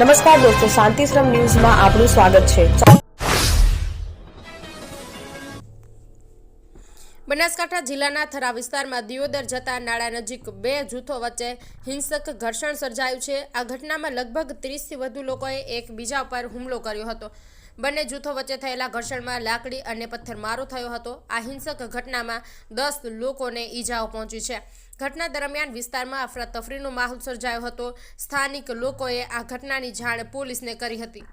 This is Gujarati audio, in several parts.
નમસ્કાર દોસ્તો શાંતિશ્રમ ન્યૂઝમાં આપનું સ્વાગત છે. બનાસકાંઠા જિલ્લાના થરા વિસ્તારમાં દિયોદર જતા નાળા નજીક બે જૂથો વચ્ચે હિંસક ઘર્ષણ સર્જાયું છે. આ ઘટનામાં લગભગ ત્રીસથી વધુ લોકોએ એકબીજા પર હુમલો કર્યો હતો. બંને જૂથો વચ્ચે થયેલા ઘર્ષણમાં લાકડી અને પથ્થરમારો થયો હતો. આ હિંસક ઘટનામાં દસ લોકોને ઈજાઓ પહોંચી છે. ઘટના દરમિયાન વિસ્તારમાં અફરાતફરીનો માહોલ સર્જાયો હતો. સ્થાનિક લોકોએ આ ઘટનાની જાણ પોલીસને કરી હતી.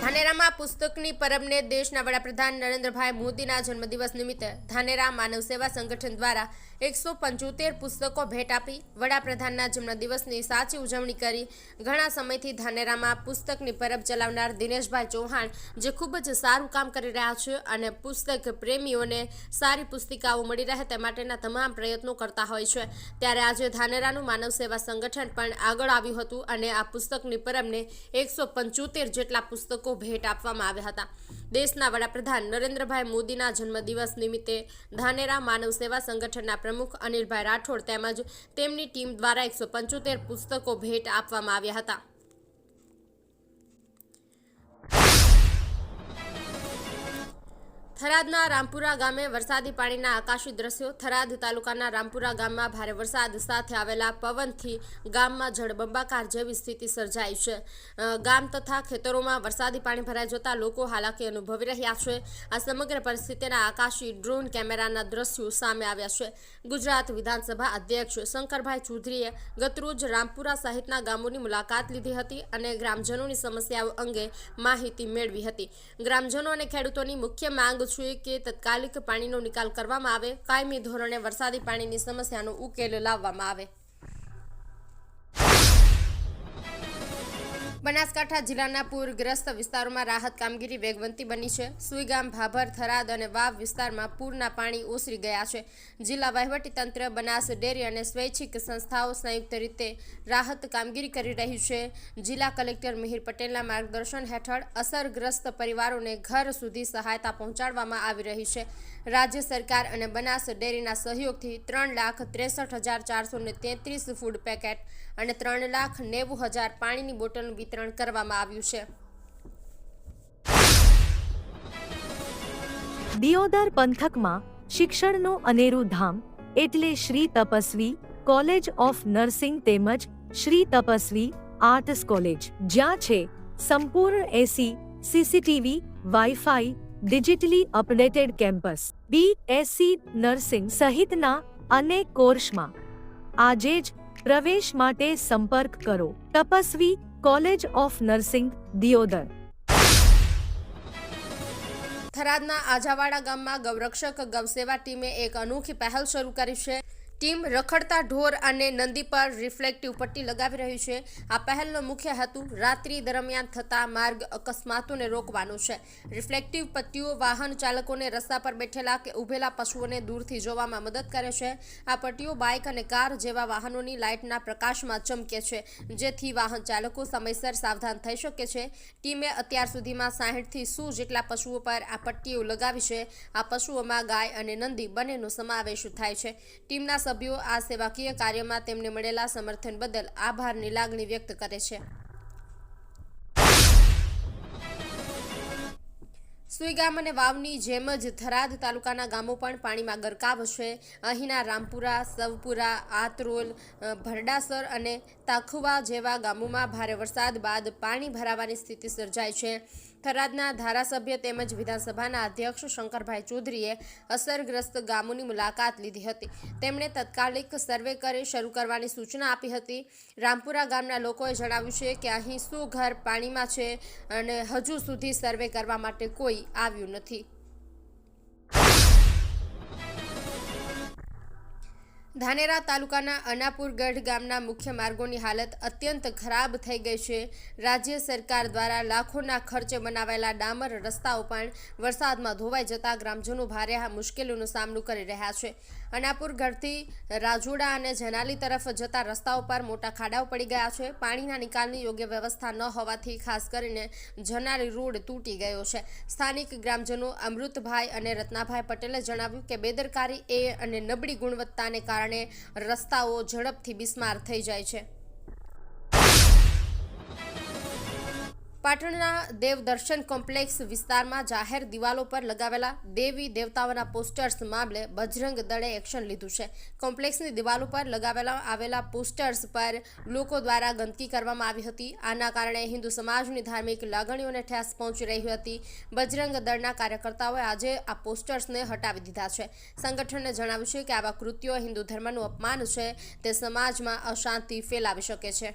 ધાનેરામાં પુસ્તકની પરબને દેશના વડાપ્રધાન નરેન્દ્રભાઈ મોદીના જન્મદિવસ નિમિત્તે ધાનેરા માનવ સેવા સંગઠન દ્વારા એકસો પંચોતેર પુસ્તકો ભેટ આપી વડાપ્રધાનના જન્મદિવસની સાચી ઉજવણી કરી. ઘણા સમયથી ધાનેરામાં પુસ્તકની પરબ ચલાવનાર દિનેશભાઈ ચૌહાણ જે ખૂબ જ સારું કામ કરી રહ્યા છે અને પુસ્તક પ્રેમીઓને સારી પુસ્તિકાઓ મળી રહે તે માટેના તમામ પ્રયત્નો કરતા હોય છે. ત્યારે આજે ધાનેરાનું માનવ સેવા સંગઠન પણ આગળ આવ્યું હતું અને આ પુસ્તકની પરબને એકસો પંચોતેર જેટલા પુસ્તકો ભેટ આપવામાં આવ્યા હતા. દેશના વડાપ્રધાન નરેન્દ્રભાઈ મોદીના જન્મદિવસ નિમિત્તે ધાનેરા માનવ સેવા સંગઠનના પ્રમુખ અનિલભાઈ રાઠોડ તેમજ તેમની ટીમ દ્વારા એકસો પંચોતેર પુસ્તકો ભેટ આપવામાં આવ્યા હતા. થરાદના રામપુરા ગામે વરસાદી પાણીના આકાશી દ્રશ્યો. થરાદ તાલુકાના રામપુરા ગામમાં ભારે વરસાદ સાથે આવેલા પવનથી ગામમાં જળબંબાકાર જેવી સ્થિતિ સર્જાઈ છે. ગામ તથા ખેતરોમાં વરસાદી પાણી ભરાઈ જતા લોકો હાલાકી અનુભવી રહ્યા છે. આ સમગ્ર પરિસ્થિતિના આકાશી ડ્રોન કેમેરાના દ્રશ્યો સામે આવ્યા છે. ગુજરાત વિધાનસભા અધ્યક્ષ શંકરભાઈ ચૌધરીએ ગતરોજ રામપુરા સહિતના ગામોની મુલાકાત લીધી હતી અને ગ્રામજનોની સમસ્યાઓ અંગે માહિતી મેળવી હતી. ગ્રામજનો અને ખેડૂતોની મુખ્ય માંગ છે કે તત્કાલિક પાણીનો નિકાલ કરવામાં આવે. કાયમી ધોરણે વરસાદી પાણીની સમસ્યાનો ઉકેલ લાવવામાં આવે. બનાસકાંઠા જિલ્લાના પૂરગ્રસ્ત વિસ્તારોમાં રાહત કામગીરી વેગવંતી બની છે. સુઈગામ, ભાભર, થરાદ અને વાવ વિસ્તારમાં પૂરના પાણી ઓસરી ગયા છે. જિલ્લા વહીવટીતંત્ર બનાસ ડેરી અને સ્વૈચ્છિક સંસ્થાઓ સંયુક્ત રીતે રાહત કામગીરી કરી રહી છે. જિલ્લા કલેક્ટર મિહિર પટેલના માર્ગદર્શન હેઠળ અસરગ્રસ્ત પરિવારોને ઘર સુધી સહાયતા પહોંચાડવામાં આવી રહી છે. રાજ્ય સરકાર અને બનાસ ડેરીના સહયોગથી ત્રણ લાખ ત્રેસઠ હજાર ચારસો ને તેત્રીસ ફૂડ પેકેટ અને ત્રણ લાખ નેવું હજાર પાણીની બોટલનું વિતરણ કરવામાં આવ્યું છે. દિયોદર પંથકમાં શિક્ષણનું અનેરું ધામ એટલે Shri Tapasvi college of nursing તેમજ શ્રી તપસ્વી આર્ટસ કોલેજ, જ્યાં છે સંપૂર્ણ AC, CCTV, WiFi, digitally updated campus B SC nursing સહિતના અનેક કોર્સમાં. આજે જ પ્રવેશ માટે સંપર્ક કરો. Tapasvi college of nursing, Deodar. થરાદના આજાવાડા ગામમાં ગૌરક્ષક ગૌસેવા ટીમે એક અનોખી પહેલ શરૂ કરી છે. ટીમ રખડતા ઢોર અને નંદી પર રિફ્લેક્ટિવ પટ્ટી લગાવી રહ્યું છે. આ પહેલનો મુખ્ય હેતુ રાત્રિ દરમિયાન થતા માર્ગ અકસ્માતોને રોકવાનો છે. રિફ્લેક્ટિવ પટ્ટીઓ વાહન ચાલકોને રસ્તા પર બેઠેલા કે ઊભેલા પશુઓને દૂરથી જોવામાં મદદ કરે છે. આ પટ્ટીઓ બાઇક અને કાર જેવા વાહનોની લાઇટના પ્રકાશમાં ચમકે છે, જેથી વાહન ચાલકો સમયસર સાવધાન થઈ શકે છે. ટીમે અત્યાર સુધીમાં સાહીઠથી સો જેટલા પશુઓ પર આ પટ્ટીઓ લગાવી છે. આ પશુઓમાં ગાય અને નંદી બંનેનો સમાવેશ થાય છે. ટીમના સભ્યો આ સેવાકીય કાર્યમાં તેમને મળેલા સમર્થન બદલ આભારની લાગણી વ્યક્ત કરે છે. સુઈગામ અને વાવની જેમ જ થરાદ તાલુકાના ગામો પણ પાણીમાં ગરકાવ છે અહીંના રામપુરા, સવપુરા, આતરોલ ભરડાસર અને તાખુવા જેવા ગામોમાં ભારે વરસાદ બાદ પાણી ભરાવાની સ્થિતિ સર્જાઈ છે. થરાદના ધારાસભ્ય તેમજ વિધાનસભાના અધ્યક્ષ શંકરભાઈ ચૌધરીએ અસરગ્રસ્ત ગામોની મુલાકાત લીધી હતી. તેમણે તત્કાલિક સર્વે કરી શરૂ કરવાની સૂચના આપી હતી. રામપુરા ગામના લોકોએ જણાવ્યું છે કે અહીં શું ઘર પાણીમાં છે અને હજુ સુધી સર્વે કરવા માટે કોઈ આવ્યું નથી. ધાનેરા તાલુકાના અનાપુરગઢ ગામના મુખ્ય માર્ગોની હાલત અત્યંત ખરાબ થઈ ગઈ છે. રાજ્ય સરકાર દ્વારા લાખોના ખર્ચે બનાવેલા ડામર રસ્તાઓ પણ વરસાદમાં ધોવાઈ જતા ગ્રામજનો ભારે મુશ્કેલીનો સામનો કરી રહ્યા છે. અનાપુરગઢથી રાજોડા અને જનાલી તરફ જતા રસ્તાઓ પર મોટા ખાડાઓ પડી ગયા છે. પાણીના નિકાલની યોગ્ય વ્યવસ્થા ન હોવાથી ખાસ કરીને જનાલી રોડ તૂટી ગયો છે. સ્થાનિક ગ્રામજનો અમૃતભાઈ અને રત્નાભાઈ પટેલે જણાવ્યું કે બેદરકારી એ અને નબળી ગુણવત્તાને કારણે કારણે રસ્તાઓ ઝડપથી બિસ્માર થઈ જાય છે. પાટણના દેવદર્શન કોમ્પ્લેક્સ વિસ્તારમાં જાહેર દિવાલો પર લગાવેલા દેવી દેવતાઓના પોસ્ટર્સ મામલે બજરંગ દળે એક્શન લીધું છે. કોમ્પ્લેક્સની દિવાલો પર લગાવેલા આવેલા પોસ્ટર્સ પર લોકો દ્વારા ગંદકી કરવામાં આવી હતી. આના કારણે હિન્દુ સમાજની ધાર્મિક લાગણીઓને ઠેસ પહોંચી રહી હતી. બજરંગ દળના કાર્યકર્તાઓએ આજે આ પોસ્ટર્સને હટાવી દીધા છે. સંગઠને જણાવ્યું છે કે આવા કૃત્યો હિન્દુ ધર્મનું અપમાન છે. તે સમાજમાં અશાંતિ ફેલાવી શકે છે.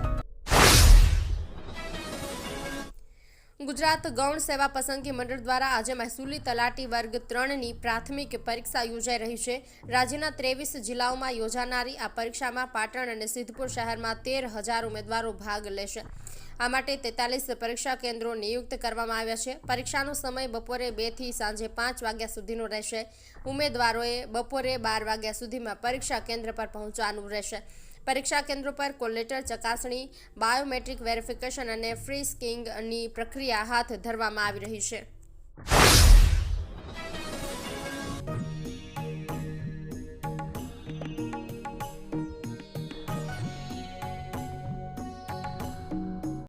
ગુજરાત ગૌણ સેવા પસંદગી મંડળ દ્વારા આજે મહેસૂલી તલાટી વર્ગ ત્રણની પ્રાથમિક પરીક્ષા યોજાઈ રહી છે. રાજ્યના ત્રેવીસ જિલ્લાઓમાં યોજાનારી આ પરીક્ષામાં પાટણ અને સિદ્ધપુર શહેરમાં તેર હજાર ઉમેદવારો ભાગ લેશે. આ માટે તેતાલીસ પરીક્ષા કેન્દ્રો નિયુક્ત કરવામાં આવ્યા છે. પરીક્ષાનો સમય બપોરે બેથી સાંજે પાંચ વાગ્યા સુધીનો રહેશે. ઉમેદવારોએ બપોરે બાર વાગ્યા સુધીમાં પરીક્ષા કેન્દ્ર પર પહોંચવાનું રહેશે. પરીક્ષા કેન્દ્રો પર કોલેટર ચકાસણી, બાયોમેટ્રિક વેરિફિકેશન અને ફ્રી સ્કિંગની પ્રક્રિયા હાથ ધરવામાં આવી રહી છે.